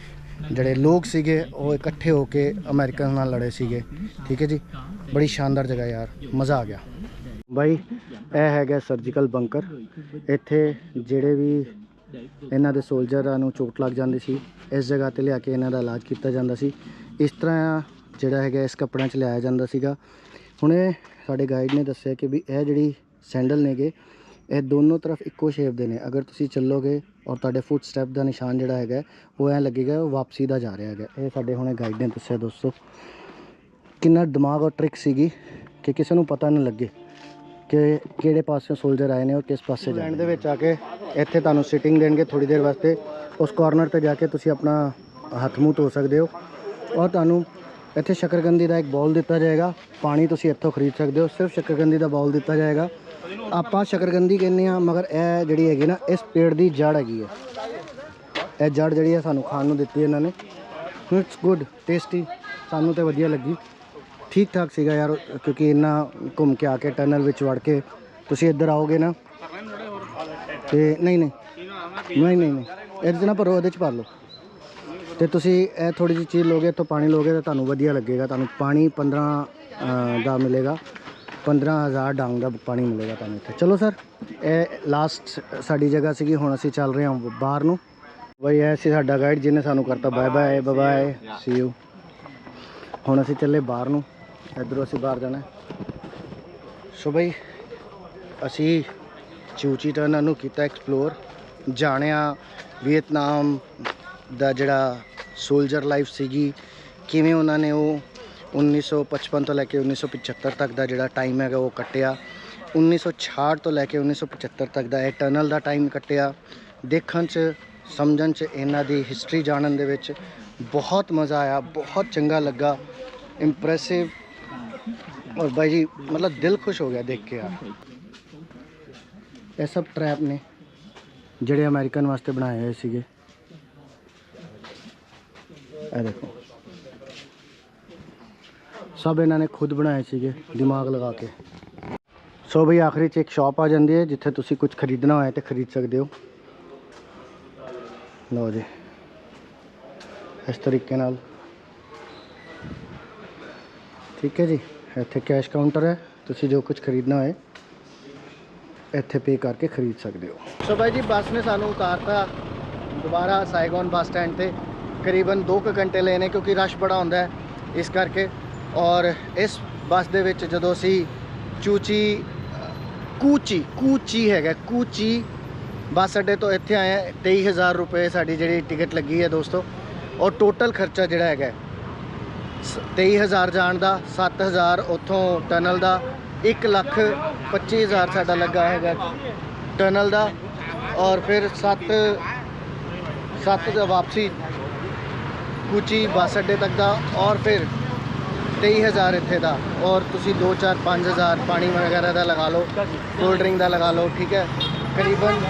S1: ਜਿਹੜੇ ਲੋਕ ਸੀਗੇ, ਉਹ ਇਕੱਠੇ ਹੋ ਕੇ ਅਮਰੀਕਨ ਨਾਲ ਲੜੇ ਸੀਗੇ। ਠੀਕ ਹੈ ਜੀ? ਬੜੀ ਸ਼ਾਨਦਾਰ ਜਗ੍ਹਾ ਯਾਰ, ਮਜ਼ਾ ਆ ਗਿਆ। ਬਾਈ, ਇਹ ਹੈਗਾ ਸਰਜੀਕਲ ਬੰਕਰ ਇੱਥੇ ਜਿਹੜੇ ਵੀ ਇਹਨਾਂ ਦੇ ਸੋਲਜਰਾਂ ਨੂੰ ਚੋਟ ਲੱਗ ਜਾਂਦੀ ਸੀ, ਇਸ ਜਗ੍ਹਾ ਤੇ ਲਿਆ ਕੇ ਇਹਨਾਂ ਦਾ ਇਲਾਜ ਕੀਤਾ ਜਾਂਦਾ ਸੀ। ਇਸ ਤਰ੍ਹਾਂ ਜਿਹੜਾ ਹੈਗਾ ਇਸ ਕੱਪੜਿਆਂ 'ਚ ਲਿਆਇਆ ਜਾਂਦਾ ਸੀਗਾ। ਹੁਣ ਇਹ ਸਾਡੇ ਗਾਈਡ ਨੇ ਦੱਸਿਆ ਕਿ ਵੀ ਇਹ ਜਿਹੜੀ ਸੈਂਡਲ ਨੇਗੇ, ਇਹ ਦੋਨੋਂ ਤਰਫ ਇੱਕੋ ਸ਼ੇਪ ਦੇ ਨੇ। ਅਗਰ ਤੁਸੀਂ ਚੱਲੋਗੇ ਔਰ ਤੁਹਾਡੇ ਫੁੱਟ ਸਟੈਪ ਦਾ ਨਿਸ਼ਾਨ ਜਿਹੜਾ ਹੈਗਾ, ਉਹ ਐ ਲੱਗੇਗਾ, ਉਹ ਵਾਪਸੀ ਦਾ ਜਾ ਰਿਹਾ ਹੈਗਾ। ਇਹ ਸਾਡੇ ਹੁਣੇ ਗਾਈਡ ਨੇ ਦੱਸਿਆ ਦੋਸਤੋ। ਕਿੰਨਾ ਦਿਮਾਗ ਔਰ ਟ੍ਰਿਕ ਸੀਗੀ ਕਿ ਕਿਸੇ ਨੂੰ ਪਤਾ ਨਾ ਲੱਗੇ ਕਿ ਕਿਹੜੇ ਪਾਸਿਓਂ ਸੋਲਜਰ ਆਏ ਨੇ ਔਰ ਕਿਸ ਪਾਸੇ ਜਾਣ ਦੇ ਵਿੱਚ ਆ ਕੇ ਇੱਥੇ ਤੁਹਾਨੂੰ ਸਿਟਿੰਗ ਦੇਣਗੇ ਥੋੜੀ ਦੇਰ ਵਾਸਤੇ। ਉਸ ਕਾਰਨਰ ਤੇ ਜਾ ਕੇ ਤੁਸੀਂ ਆਪਣਾ ਹੱਥ ਮੂੰਹ ਧੋ ਸਕਦੇ ਹੋ। ਔਰ ਤੁਹਾਨੂੰ ਇੱਥੇ ਸ਼ਕਰਗੰਦੀ ਦਾ ਇੱਕ ਬਾਉਲ ਦਿੱਤਾ ਜਾਏਗਾ। ਪਾਣੀ ਤੁਸੀਂ ਇੱਥੋਂ ਖਰੀਦ ਸਕਦੇ ਹੋ। ਸਿਰਫ ਸ਼ਕਰਗੰਦੀ ਦਾ ਬਾਉਲ ਦਿੱਤਾ ਜਾਏਗਾ। ਆਪਾਂ ਸ਼ਕਰਗੰਦੀ ਕਹਿੰਦੇ ਆ ਮਗਰ ਇਹ ਜਿਹੜੀ ਹੈਗੀ ਨਾ, ਇਸ ਪੇੜ ਦੀ ਜੜ ਹੈਗੀ ਹੈ। ਇਹ ਜੜ ਜਿਹੜੀ ਹੈ ਸਾਨੂੰ ਖਾਣ ਨੂੰ ਦਿੱਤੀ ਇਹਨਾਂ ਨੇ। ਇਟਸ ਗੁੱਡ ਟੇਸਟੀ ਸਾਨੂੰ ਤੇ ਵਧੀਆ ਲੱਗੀ। ਠੀਕ ਠਾਕ ਸੀਗਾ ਯਾਰ, ਕਿਉਂਕਿ ਇੰਨਾ ਘੁੰਮ ਕੇ ਆ ਕੇ, ਟਨਲ ਵਿੱਚ ਵੜ ਕੇ ਤੁਸੀਂ ਇੱਧਰ ਆਓਗੇ ਨਾ। ਤੇ ਨਹੀਂ ਨਹੀਂ। ਨਹੀਂ ਨਹੀਂ ਨਹੀਂ। ਇਹਦੇ 'ਚ ਨਾ ਭਰੋ, ਇਹਦੇ 'ਚ ਭਰ ਲਓ। ਤੇ ਤੁਸੀਂ ਇਹ ਥੋੜੀ ਜਿਹੀ ਚੀਜ਼ ਲੋਗੇ, ਇੱਥੋਂ ਪਾਣੀ ਲੋਗੇ ਤਾਂ ਤੁਹਾਨੂੰ ਵਧੀਆ ਲੱਗੇਗਾ। ਤੁਹਾਨੂੰ ਪਾਣੀ 15 ਦਾ ਮਿਲੇਗਾ। 15000 ਡੰਗ ਦਾ ਪਾਣੀ ਮਿਲੇਗਾ ਤੁਹਾਨੂੰ ਇੱਥੇ। ਚਲੋ ਸਰ ਇਹ ਲਾਸਟ ਸਾਡੀ ਜਗ੍ਹਾ ਸੀਗੀ, ਹੁਣ ਅਸੀਂ ਚੱਲ ਰਹੇ ਹਾਂ ਬਾਹਰ ਨੂੰ। ਬਈ ਇਹ ਸੀ ਸਾਡਾ ਗਾਈਡ ਜਿਹਨੇ ਸਾਨੂੰ ਕਰਤਾ। Bye bye bye bye see you ਹੁਣ ਅਸੀਂ ਚੱਲੇ ਬਾਹਰ ਨੂੰ। ਇੱਧਰੋਂ ਅਸੀਂ ਬਾਹਰ ਜਾਣਾ। ਸੋ ਬਈ, ਅਸੀਂ ਚੂਚੀ ਟਰਨਾਂ ਨੂੰ ਕੀਤਾ ਐਕਸਪਲੋਰ ਜਾਣਿਆ ਵੀਅਤਨਾਮ ਦਾ ਜਿਹੜਾ ਸੋਲਜਰ ਲਾਈਫ ਸੀਗੀ, ਕਿਵੇਂ ਉਹਨਾਂ ਨੇ ਉਹ 1955 ਤੋਂ ਲੈ ਕੇ 1975 ਤੱਕ ਦਾ ਜਿਹੜਾ ਟਾਈਮ ਹੈਗਾ ਉਹ ਕੱਟਿਆ। 1966 ਤੋਂ ਲੈ ਕੇ 1975 ਤੱਕ ਦਾ ਇਹ ਟਨਲ ਦਾ ਟਾਈਮ ਕੱਟਿਆ। ਦੇਖਣ 'ਚ, ਸਮਝਣ 'ਚ, ਇਹਨਾਂ ਦੀ ਹਿਸਟਰੀ ਜਾਣਨ ਦੇ ਵਿੱਚ ਬਹੁਤ ਮਜ਼ਾ ਆਇਆ, ਬਹੁਤ ਚੰਗਾ ਲੱਗਾ। ਇੰਪ੍ਰੈਸਿਵ ਔਰ ਬਾਈ ਜੀ, ਮਤਲਬ ਦਿਲ ਖੁਸ਼ ਹੋ ਗਿਆ ਦੇਖ ਕੇ ਯਾਰ। ਇਹ ਸਭ ਟਰੈਪ ਨੇ, ਜਿਹੜੇ ਅਮਰੀਕਨ ਵਾਸਤੇ ਬਣਾਏ ਹੋਏ ਸੀਗੇ। ਇਹ ਦੇਖੋ। ਸਭ ਇਹਨਾਂ ਨੇ ਖੁਦ ਬਣਾਏ ਸੀਗੇ, ਦਿਮਾਗ ਲਗਾ ਕੇ। ਸੋ ਬਈ ਆਖਰੀ 'ਚ ਇੱਕ ਸ਼ਾਪ ਆ ਜਾਂਦੀ ਹੈ, ਜਿੱਥੇ ਤੁਸੀਂ ਕੁਝ ਖਰੀਦਣਾ ਹੋਏ ਤੇ ਖਰੀਦ ਸਕਦੇ ਹੋ। ਲਓ ਜੀ। ਇਸ ਤਰੀਕੇ ਨਾਲ। ਠੀਕ ਹੈ ਜੀ। ਇੱਥੇ ਕੈਸ਼ ਕਾਊਂਟਰ ਹੈ, ਤੁਸੀਂ ਜੋ ਕੁਝ ਖਰੀਦਣਾ ਹੋਏ, ਇੱਥੇ ਪੇ ਕਰਕੇ ਖਰੀਦ ਸਕਦੇ ਹੋ। ਸੋ ਬਾਈ ਜੀ, ਬੱਸ ਨੇ ਸਾਨੂੰ ਉਤਾਰਤਾ ਦੁਬਾਰਾ ਸਾਈਗੋਨ ਬੱਸ ਸਟੈਂਡ ਤੇ। ਕਰੀਬਨ 2 ਕੁ ਘੰਟੇ ਲਏ ਨੇ ਕਿਉਂਕਿ ਰਸ਼ ਬੜਾ ਹੁੰਦਾ ਹੈ ਇਸ ਕਰਕੇ। ਔਰ ਇਸ ਬੱਸ ਦੇ ਵਿੱਚ ਜਦੋਂ ਅਸੀਂ ਚੂਚੀ, ਕੂਚੀ ਕੂਚੀ ਹੈਗਾ, ਕੂਚੀ ਬੱਸ ਅੱਡੇ ਤੋਂ ਇੱਥੇ ਆਏ ਹਾਂ 23000 ਰੁਪਏ ਸਾਡੀ ਜਿਹੜੀ ਟਿਕਟ ਲੱਗੀ ਹੈ ਦੋਸਤੋ। ਔਰ ਟੋਟਲ ਖਰਚਾ ਜਿਹੜਾ ਹੈਗਾ ਸ- 23000 ਜਾਣ ਦਾ 7000 ਉੱਥੋਂ ਟਨਲ ਦਾ 1 ਲੱਖ 25000 ਸਾਡਾ ਲੱਗਾ ਹੈਗਾ ਟਨਲ ਦਾ। ਔਰ ਫਿਰ 7 7 ਦਾ ਵਾਪਸੀ ਕੁਚੀ ਬੱਸ ਅੱਡੇ ਤੱਕ ਦਾ ਔਰ ਫਿਰ 23000 ਇੱਥੇ ਦਾ ਔਰ ਤੁਸੀਂ 2 4 5000 ਪਾਣੀ ਵਗੈਰਾ ਦਾ ਲਗਾ ਲਓ ਕੋਲਡ ਡਰਿੰਕ ਦਾ ਲਗਾ ਲਓ, ਠੀਕ ਹੈ। ਕਰੀਬਨ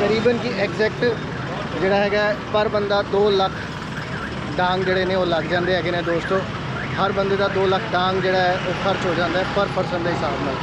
S1: ਕਰੀਬਨ ਕੀ ਐਗਜ਼ੈਕਟ ਜਿਹੜਾ ਹੈਗਾ ਪਰ ਬੰਦਾ 2 ਲੱਖ ਡਾਂਗ ਜਿਹੜੇ ਨੇ ਉਹ ਲੱਗ ਜਾਂਦੇ ਹੈਗੇ ਨੇ ਦੋਸਤੋ। ਹਰ ਬੰਦੇ ਦਾ 2 ਲੱਖ ਡਾਂਗ ਜਿਹੜਾ ਹੈ, ਉਹ ਖਰਚ ਹੋ ਜਾਂਦਾ ਹੈ ਪਰ ਪਰਸਨ ਦੇ ਹਿਸਾਬ ਨਾਲ।